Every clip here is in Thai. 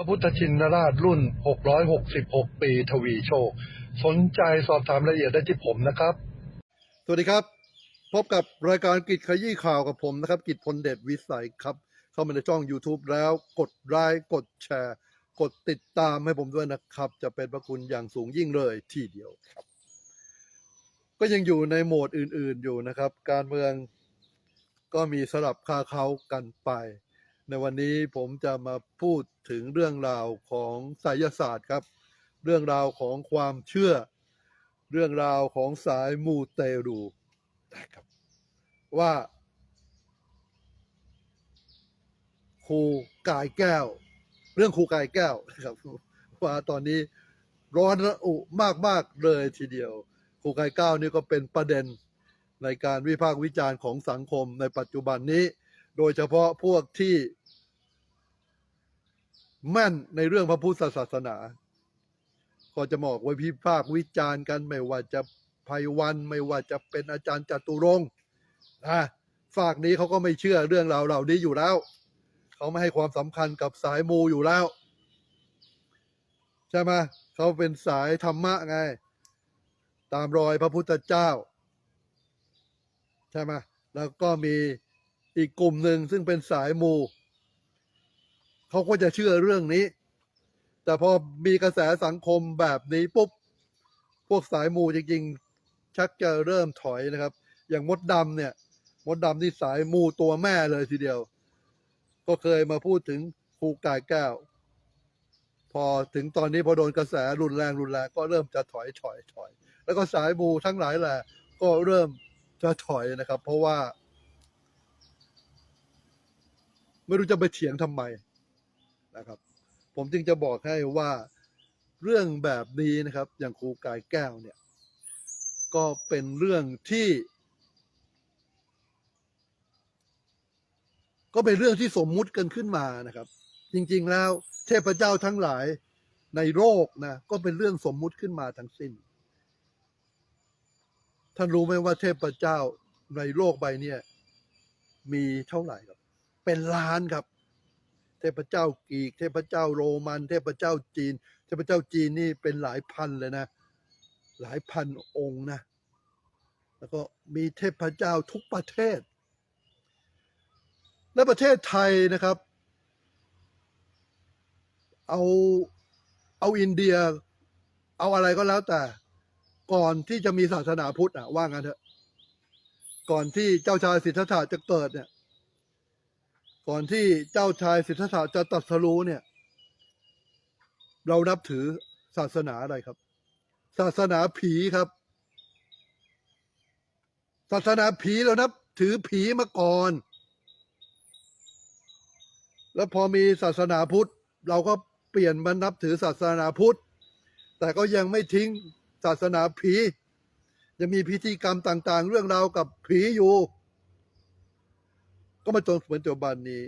พระพุทธชินราชรุ่น 666 ปีทวีโชค สนใจสอบถามรายละเอียดได้ที่ผมนะครับ สวัสดีครับ พบกับรายการกิจขยี้ข่าวกับผมนะครับ กิจพลเดชวิสัยครับ เข้ามาในช่อง YouTube แล้วกดไลค์กดแชร์ กดติดตามให้ผมด้วยนะครับ จะเป็นพระคุณอย่างสูงยิ่งเลยทีเดียวครับ ก็ยังอยู่ในโหมดอื่นๆอยู่นะครับ การเมืองก็มีสลับคาเขากันไป ในวันนี้ผมจะมาพูดถึงเรื่องราวของไสยศาสตร์ครับ เรื่องราวของความเชื่อ เรื่องราวของสายมูเตรูนะครับว่าครูกายแก้ว เรื่องครูกายแก้วนะครับว่าตอนนี้ร้อนระอุมากๆเลยทีเดียวครูกายแก้วนี่ก็เป็นประเด็นในการวิพากษ์วิจารณ์ของสังคมในปัจจุบันนี้ โดยเฉพาะพวกที่ แม่นในเรื่องพระพุทธศาสนา ก็จะบอกไว้พิพากวิจารณ์กันไม่ว่าจะภัยวันไม่ว่าจะเป็นอาจารย์จตุรงค์นะฝากนี้เขาก็ไม่เชื่อเรื่องราวเหล่านี้อยู่แล้ว เขาไม่ให้ความสำคัญกับสายมูอยู่แล้ว ใช่ไหมเขาเป็นสายธรรมะไง ตามรอยพระพุทธเจ้า ใช่ไหมแล้วก็มีอีกกลุ่มหนึ่งซึ่งเป็นสายมู เขาก็จะเชื่อเรื่องนี้ แต่พอมีกระแสสังคมแบบนี้ปุ๊บ พวกสายมูจริงๆ ชักจะเริ่มถอยนะครับ อย่างมดดำเนี่ย มดดำที่สายมูตัวแม่เลยทีเดียว ก็เคยมาพูดถึงครูกายแก้ว พอถึงตอนนี้พอโดนกระแสรุนแรงรุนแรงก็เริ่มจะถอยถอยถอย แล้วก็สายมูทั้งหลายแหละ ก็เริ่มจะถอยนะครับ เพราะว่า ไม่รู้จะไปเถียงทำไม นะครับ ผมจึงจะบอกให้ว่าเรื่องแบบนี้นะครับ อย่างครูกายแก้วเนี่ย ก็เป็นเรื่องที่ ก็เป็นเรื่องที่สมมุติกันขึ้นมานะครับ จริงๆแล้วเทพเจ้าทั้งหลายในโลกนะก็เป็นเรื่องสมมุติขึ้นมาทั้งสิ้น ท่านรู้ไหมว่าเทพเจ้าในโลกใบเนี้ยมีเท่าไหร่ครับ เป็นล้านครับ เทพเจ้ากรีก เทพเจ้าโรมัน เทพเจ้าจีน เทพเจ้าจีนนี่เป็นหลายพันเลยนะ หลายพันองค์นะ แล้วก็มีเทพเจ้าทุกประเทศ และประเทศไทยนะครับ เอาเอาอินเดีย เอาอะไรก็แล้วแต่ ก่อนที่จะมีศาสนาพุทธอะว่างั้นเถอะ ก่อนที่เจ้าชายสิทธัตถะจะเกิดเนี่ย ก่อนที่เจ้าชายสิทธัตถะจะตรัสรู้เนี่ย เรานับถือศาสนาอะไรครับ ศาสนาผีครับ ศาสนาผีเรานับถือผีมาก่อน แล้วพอมีศาสนาพุทธ เราก็เปลี่ยนมานับถือศาสนาพุทธ แต่ก็ยังไม่ทิ้งศาสนาผี ยังมีพิธีกรรมต่าง ๆ เรื่องราวกับผีอยู่ ก็มาจนเหมือนปัจจุบันนี้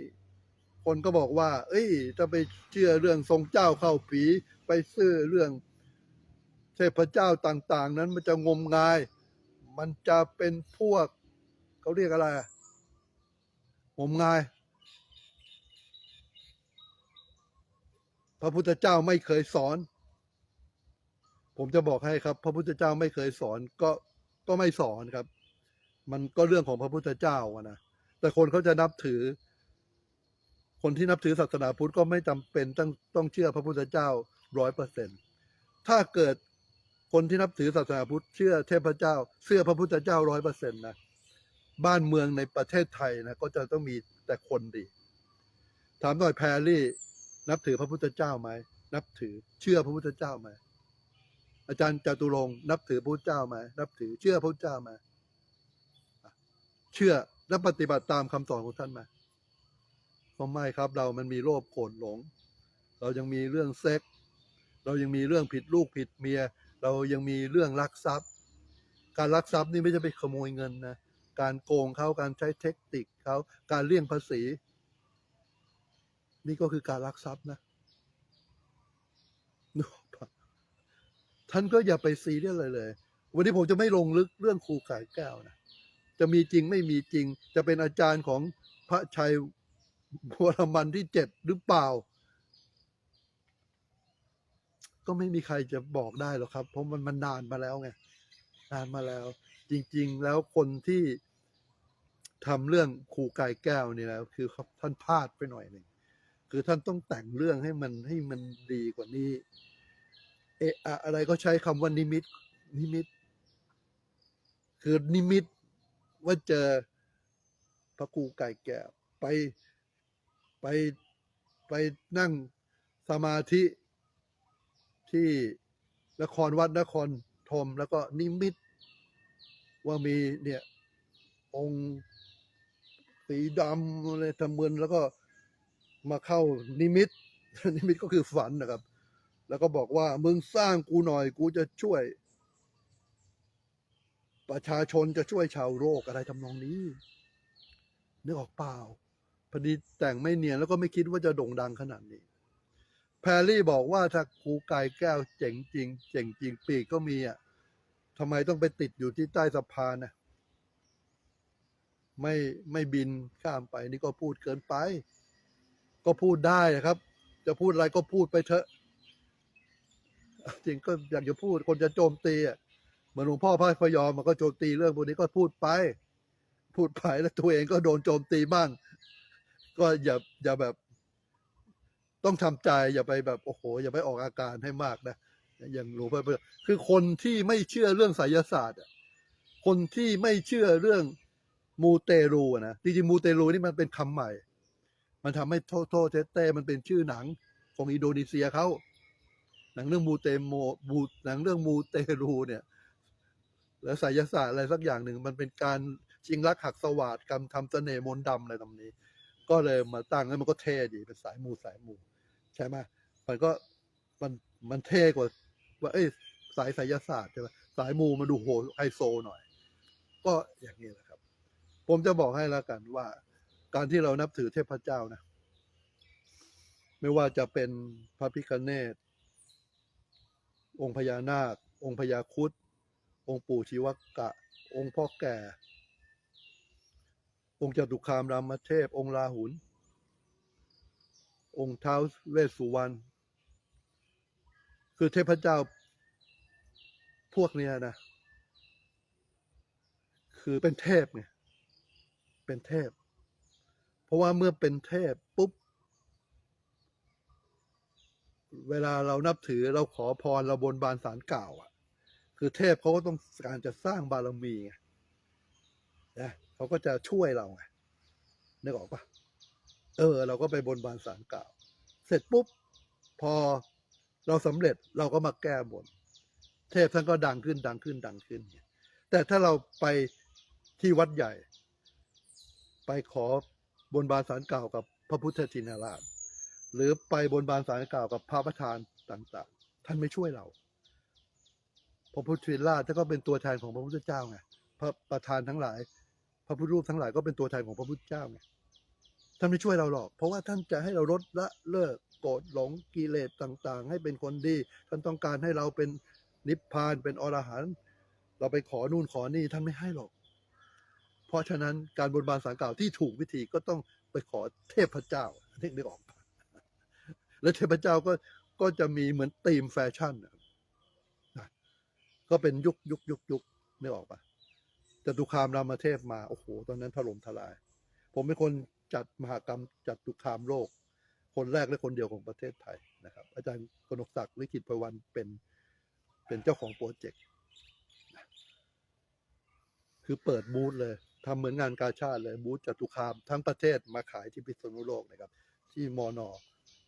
คนก็บอกว่า เอ้ยจะไปเชื่อเรื่องทรงเจ้าเข้าผีไปซื้อเรื่องเทพเจ้าต่าง ๆ นั้นมันจะงมงาย มันจะเป็นพวกเขาเรียกอะไรงมงาย พระพุทธเจ้าไม่เคยสอน ผมจะบอกให้ครับ พระพุทธเจ้าไม่เคยสอนก็ก็ไม่สอนครับ มันก็เรื่องของพระพุทธเจ้าอะนะ แต่คนเขาจะนับถือ คนที่นับถือศาสนาพุทธก็ไม่จำเป็นต้องต้องเชื่อพระพุทธเจ้าร้อยเปอร์เซ็นถ้าเกิดคนที่นับถือศาสนาพุทธเชื่อเทพเจ้า เชื่อพระพุทธเจ้าร้อยเปอร์เซ็นต์นะบ้านเมืองในประเทศไทยนะก็จะต้องมีแต่คนดี ถามหน่อยแพรรี่ นับถือพระพุทธเจ้าไหมนับถือเชื่อพระพุทธเจ้าไหมอาจารย์จตุรงนับถือพระพุทธเจ้าไหมนับถือเชื่อพระพุทธเจ้าไหมเชื่อ และปฏิบัติตามคำสอนของท่านไหมก็ไม่ครับ เรามันมีโลภโกรธหลง เรายังมีเรื่องเซ็ก เรายังมีเรื่องผิดลูกผิดเมีย เรายังมีเรื่องลักทรัพย์ การลักทรัพย์นี่ไม่ใช่ไปขโมยเงินนะ การโกงเขาการใช้เทคนิคเขาการเลี่ยงภาษี นี่ก็คือการลักทรัพย์นะท่านก็อย่าไปซีเรียสเลยเลย วันนี้ผมจะไม่ลงลึกเรื่องครูขายแก้วนะ จะมีจริงไม่มีจริง จะเป็นอาจารย์ของพระชัยวรมันที่เจ็ดหรือเปล่า ก็ไม่มีใครจะบอกได้หรอกครับ เพราะมันมันนานมาแล้วไงนานมาแล้ว จริง ๆ แล้วคนที่ทำเรื่องครูกายแก้วนี่แล้วคือท่านพลาดไปหน่อยหนึ่งคือท่านต้องแต่งเรื่องให้มันให้มันดีกว่านี้ เออะอะไรก็ใช้คำว่านิมิตนิมิต คือนิมิต ว่าเจอพระครูไก่แก้วไปไปไปนั่งสมาธิที่นครวัดนครธมแล้วก็นิมิต ว่ามีเนี่ย องค์สีดำอะไรทำเมือนแล้วก็มาเข้านิมิต นิมิตก็คือฝันนะครับ แล้วก็บอกว่ามึงสร้างกูหน่อยกูจะช่วย ประชาชนจะช่วยชาวโลกอะไรทำนองนี้นึกออกเปล่าพอดีแต่งไม่เนียนแล้วก็ไม่คิดว่าจะโด่งดังขนาดนี้ แพรรี่บอกว่าถ้าครูกายแก้วเจ๋งจริง เจ๋งจริงปีกก็มีอะทำไมต้องไปติดอยู่ที่ใต้สะพานนะไม่ไม่บินข้ามไปนี่ก็พูดเกินไป ก็พูดได้นะครับ จะพูดอะไรก็พูดไปเถอะจริงก็อยากจะพูดคนจะโจมตีอะ เหมือนหลวงพ่อพระพยอมมันก็โจมตีเรื่องพวกนี้ก็พูดไป พูดไปแล้วตัวเองก็โดนโจมตีบ้าง ก็อย่าอย่าแบบ ต้องทำใจอย่าไปแบบโอ้โห อย่าไปออกอาการให้มากนะอย่างหลวงพ่อพยอมคือคนที่ไม่เชื่อเรื่องไสยศาสตร์คนที่ไม่เชื่อเรื่องมูเตรูอะนะจริงๆมูเตรูนี่มันเป็นคำใหม่ มันทำให้โทโทเทเต้มันเป็นชื่อหนังของอินโดนีเซียเขาหนังเรื่องมูเตโมมูหนังเรื่องมูเตรูเนี่ย แล้วไสยศาสตร์อะไรสักอย่างหนึ่งมันเป็นการชิงรักหักสวาดกรรมทำเสน่ห์มนต์ดำอะไรตรงนี้ ก็เลยมาตั้งแล้วมันก็เท่ดีเป็นสายมูสายมูใช่ไหมมันก็มันมันเท่กว่าว่าเอ้ยสายไสยศาสตร์ใช่ไหมสายมูมันดูโหไฮโซหน่อย ก็อย่างนี้แหละครับ ผมจะบอกให้แล้วกันว่า การที่เรานับถือเทพเจ้านะ ไม่ว่าจะเป็นพระพิคเนตองค์พญานาค องค์พญาคุด องค์ปู่ชีวกะ องค์พ่อแก่ องค์จตุคามรามเทพ องค์ลาหุนองค์เท้าเวสสุวรรณคือเทพเจ้า พวกเนี้ยนะ คือเป็นเทพไงเป็นเทพ เพราะว่าเมื่อเป็นเทพปุ๊บ เวลาเรานับถือเราขอพรเราบนบานสารกล่าวอะ คือเทพเขาก็ต้องการจะสร้างบารมีไงนะเขาก็จะช่วยเราไงนึกออกปะเออ เราก็ไปบนบานสารกล่าว เสร็จปุ๊บ พอเราสำเร็จเราก็มาแก้บน เทพท่านก็ดังขึ้นดังขึ้นดังขึ้น แต่ถ้าเราไปที่วัดใหญ่ ไปขอบนบานสารกล่าวกับพระพุทธชินราช หรือไปบนบานสารกล่าวกับพระประธานต่าง ๆ ท่านไม่ช่วยเรา พระพุทธชินราชท่านก็เป็นตัวแทนของพระพุทธเจ้าไงพระประธานทั้งหลาย พระพุทธรูปทั้งหลายก็เป็นตัวแทนของพระพุทธเจ้าไงท่านไม่ช่วยเราหรอก เพราะว่าท่านจะให้เราลดละเลิกโกรธหลงกิเลสต่างๆ ให้เป็นคนดี ท่านต้องการให้เราเป็นนิพพานเป็นอรหันต์เราไปขอนู่นขอนี่ท่านไม่ให้หรอก เพราะฉะนั้นการบนบานสารกล่าวที่ถูกวิธีก็ต้องไปขอเทพเจ้านึกนึกออก แล้วเทพเจ้าก็ก็จะมีเหมือนธีมแฟชั่น ก็เป็นยุคยุคยุคยุคนึกออกปะจตุคามรามเทพมา โอ้โห ตอนนั้นถล่มทลาย ผมเป็นคนจัดมหากรรมจัดตุคามโลก คนแรกและคนเดียวของประเทศไทยนะครับ อาจารย์กนกศักดิ์ลิขิตปรวันเป็นเป็นเจ้าของโปรเจกต์คือเปิดบูธเลยทำเหมือนงานกาชาติเลยบูธจตุคามทั้งประเทศมาขายที่พิษณุโลกนะครับ ที่มอนอ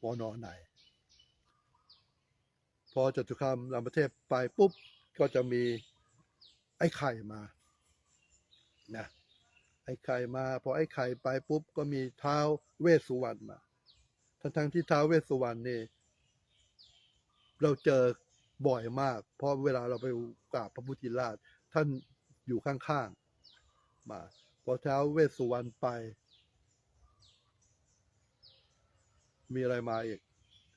มอนอไหน พอจตุคามรามเทศไปปุ๊บ ก็จะมีไอ้ไข่มานะไอ้ไข่มาพอไอ้ไข่ไปปุ๊บก็มีเท้าเวสสุวรรณมาทั้งทั้งที่เท้าเวสสุวรรณนี่เราเจอบ่อยมาก เพราะเวลาเราไปกราบพระพุทธราชท่านอยู่ข้างๆมาพอเท้าเวสสุวรรณไป มีอะไรมาอีก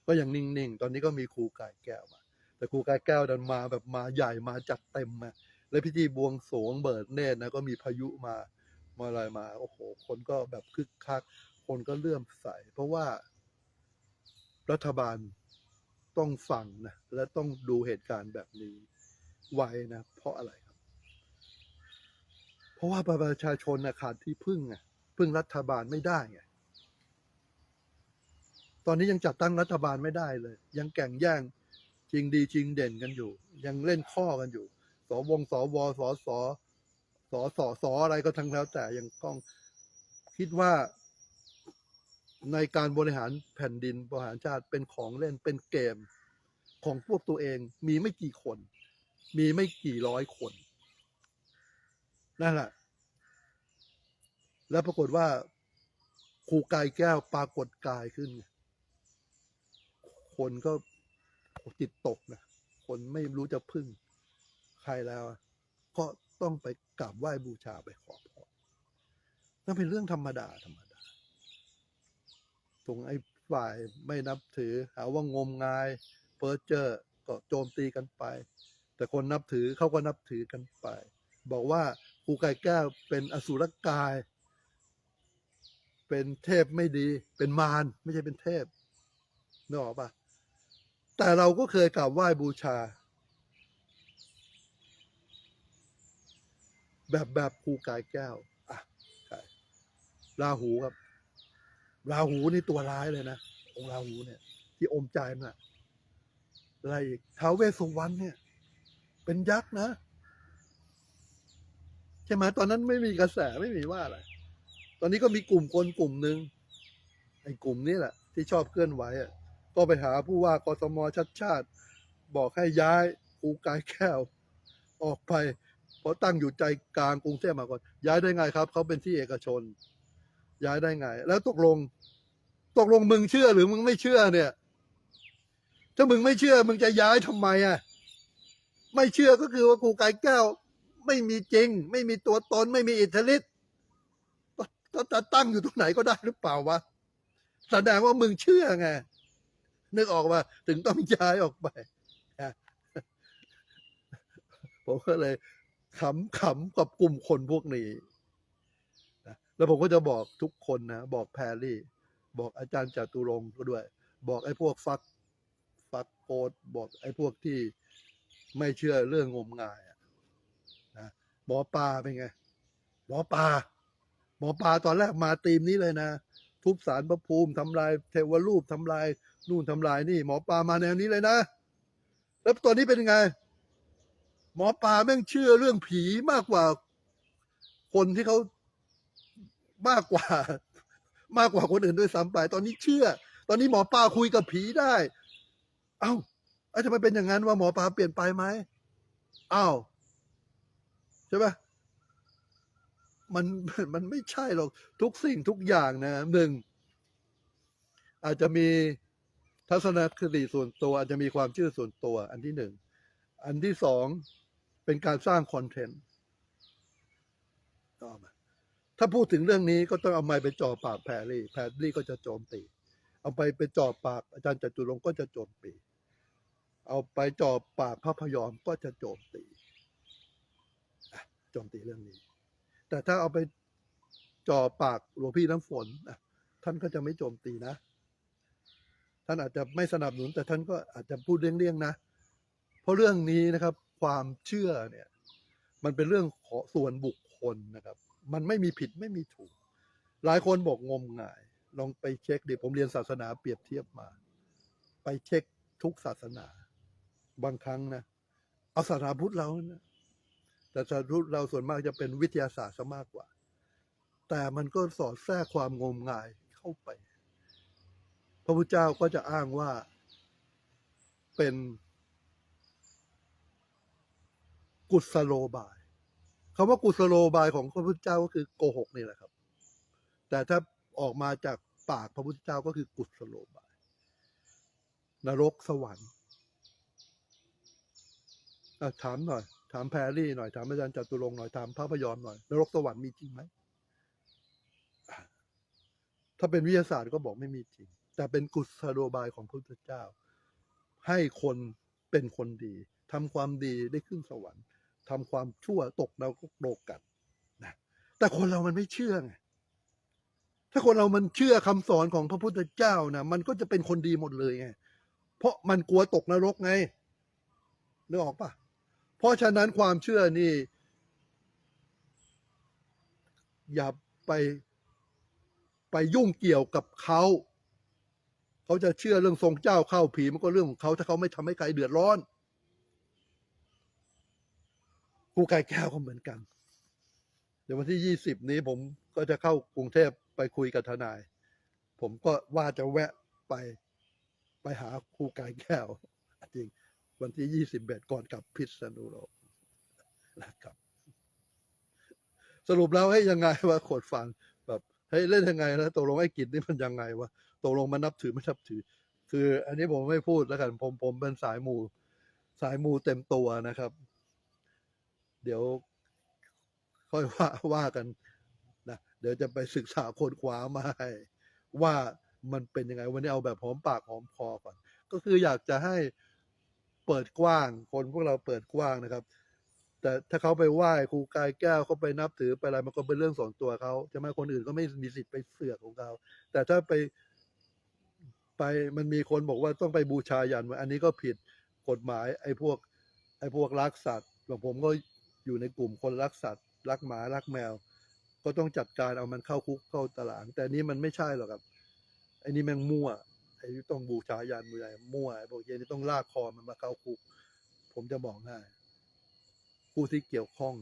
ก็ยังนิ่งๆ ตอนนี้ก็มีครูกายแก้วมา แต่ครูกายแก้วดันมาแบบมาใหญ่มาจัดเต็มมาและพิธีบวงสรวงเบิดเนตรนะก็มีพายุมามาอะไรมาโอ้โห คนก็แบบคึกคัก คนก็เลื่อมใส เพราะว่า รัฐบาลต้องฟังนะและต้องดูเหตุการณ์แบบนี้ไว้นะ เพราะอะไรครับ เพราะว่าประชาชนนะขาดที่พึ่งไงพึ่งรัฐบาลไม่ได้ไงตอนนี้ยังจัดตั้งรัฐบาลไม่ได้เลย ยังแข่งแย่ง จริงดีจริงเด่นกันอยู่ ยังเล่นข้อกันอยู่ สวงสวสสสสสอะไรก็ทั้งแล้วแต่ยังต้องคิดว่าในการบริหารแผ่นดินบริหารชาติเป็นของเล่นเป็นเกมของพวกตัวเองมีไม่กี่คน มีไม่กี่ร้อยคนนั่นแหละ แล้วปรากฏว่าครูกายแก้วปรากฏกายขึ้น คนก็ จิตตกนะคนไม่รู้จะพึ่งใครแล้ว ก็ต้องไปกราบไหว้บูชาไปขอพรนั่นเป็นเรื่องธรรมดาธรรมดาตรงไอ้ฝ่ายไม่นับถือหาว่างมงายเพ้อเจ้อก็โจมตีกันไป แต่คนนับถือเขาก็นับถือกันไป บอกว่าครูไก่แก้วเป็นอสุรกาย เป็นเทพไม่ดี เป็นมารไม่ใช่เป็นเทพนึกออกปะ แต่เราก็เคยกราบไหว้บูชา แบบแบบครูกายแก้วอะราหูครับ ราหูนี่ตัวร้ายเลยนะองราหูเนี่ย ที่อมใจน่ะอะไรอีกท้าวเวสสุวรรณเนี่ย เป็นยักษ์นะใช่ไหมตอนนั้นไม่มีกระแสไม่มีว่าอะไร ตอนนี้ก็มีกลุ่มคนกลุ่มหนึ่งไอ้กลุ่มนี้แหละ ที่ชอบเคลื่อนไหวอะ ก็ไปหาผู้ว่ากทมชัดชาติ บอกให้ย้ายครูกายแก้ว ออกไป เพราะตั้งอยู่ใจกลางกรุงเทพมหานครย้ายได้ไงครับเขาเป็นที่เอกชน ย้ายได้ไง แล้วตกลง ตกลงมึงเชื่อหรือมึงไม่เชื่อเนี่ย ถ้ามึงไม่เชื่อ มึงจะย้ายทำไมอะไม่เชื่อก็คือว่าครูกายแก้ว ไม่มีจริง ไม่มีตัวตนไม่มีอิทธิฤทธิ์ก็จะตั้งอยู่ตรงไหนก็ได้หรือเปล่าวะแสดงว่ามึงเชื่อไง นึกออกว่าถึงต้องย้ายออกไปผมก็เลยขำขำกับกลุ่มคนพวกนี้แล้วผมก็จะบอกทุกคนนะ บอกแพรรี่ บอกอาจารย์จตุรงค์ก็ด้วย บอกไอ้พวกฟัก ฟักโกดบอกไอ้พวกที่ไม่เชื่อเรื่องงมงายอนะหมอปลาเป็นไง หมอปลาหมอปลาตอนแรกมาตีมนี้เลยนะ ทุบสารพระภูมิทำลายเทวรูปทำลายนู่นทำลายนี่ หมอปลามาแนวนี้เลยนะ แล้วตอนนี้เป็นยังไง หมอปลาแม่งเชื่อเรื่องผีมากกว่า คนที่เขามากกว่า มากกว่าคนอื่นด้วยซ้ำไป ตอนนี้เชื่อ ตอนนี้หมอปลาคุยกับผีได้ เอ้าไอ้ทำไมเป็นอย่างนั้นว่าหมอปลาเปลี่ยนไปไหมอ้าวใช่ปะ มันมันไม่ใช่หรอกทุกสิ่งทุกอย่างนะหนึ่งอาจจะมีทัศนคติส่วนตัว อาจจะมีความเชื่อส่วนตัว อันที่หนึ่งอันที่สองเป็นการสร้างคอนเทนต์ต่อมาถ้าพูดถึงเรื่องนี้ก็ต้องเอาไม้ไปจ่อปากแพรรี่แพรรี่ก็จะโจมตี เอาไปไปจ่อปากอาจารย์จตุรงก็จะโจมตี เอาไปจ่อปากพระพยอมก็จะโจมตีโจมตีเรื่องนี้ แต่ถ้าเอาไปจ่อปากหลวงพี่น้ำฝนท่านก็จะไม่โจมตีนะ ท่านอาจจะไม่สนับสนุน แต่ท่านก็อาจจะพูดเลี่ยงๆนะ เพราะเรื่องนี้นะครับ ความเชื่อเนี่ย มันเป็นเรื่องของส่วนบุคคลนะครับ มันไม่มีผิดไม่มีถูก หลายคนบอกงมงาย ลองไปเช็คดิผมเรียนศาสนาเปรียบเทียบมา ไปเช็คทุกศาสนา บางครั้งนะเอาศาสนาพุทธเรานะ แต่สาพุเราส่วนมากจะเป็นวิทยาศาสตร์ซะมากกว่า แต่มันก็สอดแทรกความงมงายเข้าไป พระพุทธเจ้าก็จะอ้างว่าเป็นกุศโลบายคำว่ากุศโลบายของพระพุทธเจ้าก็คือโกหกนี่แหละครับ แต่ถ้าออกมาจากปากพระพุทธเจ้าก็คือกุศโลบาย นรกสวรรค์ถามหน่อย ถามแพรรี่หน่อยถามอาจารย์จตุรงค์หน่อยถามพระพยอมหน่อยนรกสวรรค์มีจริงไหมถ้าเป็นวิทยาศาสตร์ก็บอกไม่มีจริง แต่เป็นกุศโลบายของพระพุทธเจ้า ให้คนเป็นคนดีทำความดีได้ขึ้นสวรรค์ทำความชั่วตกนรกโลกกันนะแต่คนเรามันไม่เชื่อไงถ้าคนเรามันเชื่อคำสอนของพระพุทธเจ้านะมันก็จะเป็นคนดีหมดเลยไงเพราะมันกลัวตกนรกไงนึกออกปะ เพราะฉะนั้นความเชื่อนี่ อย่าไปไปยุ่งเกี่ยวกับเขาเขาจะเชื่อเรื่องทรงเจ้าเข้าผีมันก็เรื่องของเขาถ้าเขาไม่ทำให้ใครเดือดร้อนครูไก่แก้วก็เหมือนกัน เดี๋ยววันที่ยี่สิบนี้ผมก็จะเข้ากรุงเทพไปคุยกับทนาย ผมก็ว่าจะแวะไปไปหาครูกายแก้วจริง วันที่ยี่สิบเอ็ดก่อนกลับพิษณุโลกนะครับ สรุปแล้วให้ยังไงวะโขดฟันแบบเฮ้ยเล่นยังไงนะตกลงไอ้กิจนี่มันยังไงวะตกลงมันนับถือไม่นับถือ คือ อันนี้ผมไม่พูดแล้วกันผมผมเป็นสายมูสายมูเต็มตัวนะครับ เดี๋ยว ค่อยว่าว่ากันนะเดี๋ยวจะไปศึกษาคนขวามาให้ว่ามันเป็นยังไงวันนี้เอาแบบหอมปากหอมคอก่อน ก็คืออยากจะให้ เปิดกว้าง คนพวกเราเปิดกว้างนะครับ แต่ถ้าเขาไปไหว้ครูกายแก้วเขาไปนับถือไปอะไรมันก็เป็นเรื่องส่วนตัวเขาใช่ไหมคนอื่นก็ไม่มีสิทธิ์ไปเสือกของเขาแต่ถ้าไปไปมันมีคนบอกว่าต้องไปบูชายันไว้อันนี้ก็ผิดกฎหมาย ไอ้พวก ไอ้พวกรักสัตว์แบบผมก็อยู่ในกลุ่มคนรักสัตว์ รักหมารักแมว ก็ต้องจัดการเอามันเข้าคุกเข้าตาราง แต่อันนี้มันไม่ใช่หรอกครับไอ้นี่แม่งมั่ว ที่ต้องบูชายันมืออะไรมั่วไอ้พวกเย็นนี่ต้องลากคอมันมาเข้าคุก ผมจะบอกให้ผู้ที่เกี่ยวข้อง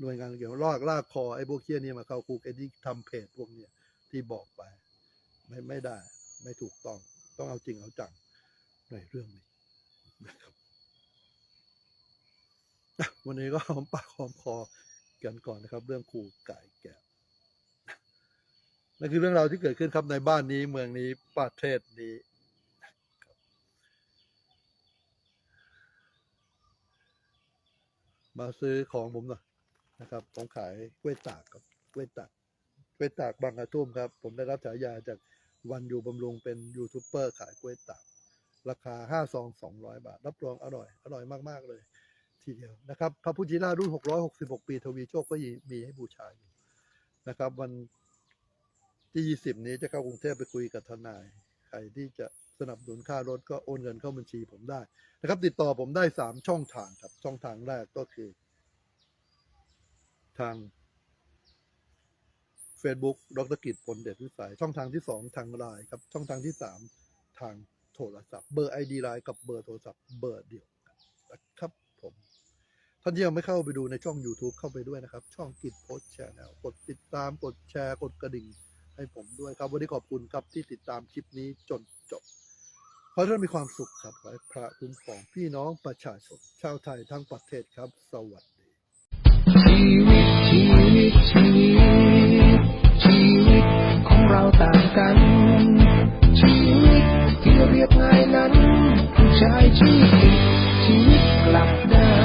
หน่วยงานเกี่ยวลากลากคอไอ้พวกเคี้ยนี่มาเข้าคุกไอ้ที่ทำเพจพวกเนี้ยที่บอกไป ไม่ไม่ได้ ไม่ถูกต้อง ต้องเอาจริงเอาจังในเรื่องนี้นะครับวันนี้ก็หอมปากหอมคอกันก่อนนะครับ เรื่องครูไก่แก้ว นั่นคือเรื่องราวที่เกิดขึ้นครับในบ้านนี้เมืองนี้ประเทศนี้มาซื้อของผมหน่อยนะครับ ผมขายกล้วยตากครับกล้วยตากกล้วยตากบางกระทุ่มครับ ผมได้รับฉายาจากวันอยู่บำรุงเป็นยูทูบเบอร์ขายกล้วยตาก ราคาห้าซองสองร้อยบาท รับรองอร่อย อร่อยมาก ๆ เลย ทีเดียวนะครับ พระพุทธชินราชรุ่น666ปี ทวีโชคก็มีให้บูชาอยู่นะครับ วัน ที่20นี้จะเข้ากรุงเทพไปคุยกับทนาย ใครที่จะสนับสนุนค่ารถก็โอนเงินเข้าบัญชีผมได้นะครับ ติดต่อผมได้3ช่องทางครับ ช่องทางแรกก็คือ ทาง Facebook ดรกิจผลเดชวิสัย ช่องทางที่2ทางไลน์ครับ ช่องทางที่3ทางโทรศัพท์เบอร์ ID ไลน์กับเบอร์โทรศัพท์เบอร์เดียวกันนะครับผมท่านที่ยังไม่เข้าไปดูในช่อง YouTube เข้าไปด้วยนะครับ ช่องกิจโพสแชร์แนลกดติดตามกดแชร์กดกระดิ่ง ให้ผมด้วยครับ วันนี้ขอบคุณครับที่ติดตามคลิปนี้จนจบ ขอให้ท่านมีความสุขครับขอให้พระคุ้มครองพี่น้องประชาชนชาวไทยทั้งประเทศครับ สวัสดีชีวิตชีวิตชีวิตชีวิตของเราต่างกัน ชีวิตที่เรียบง่ายนั้นผู้ชายชีวิตชีวิตกลับได้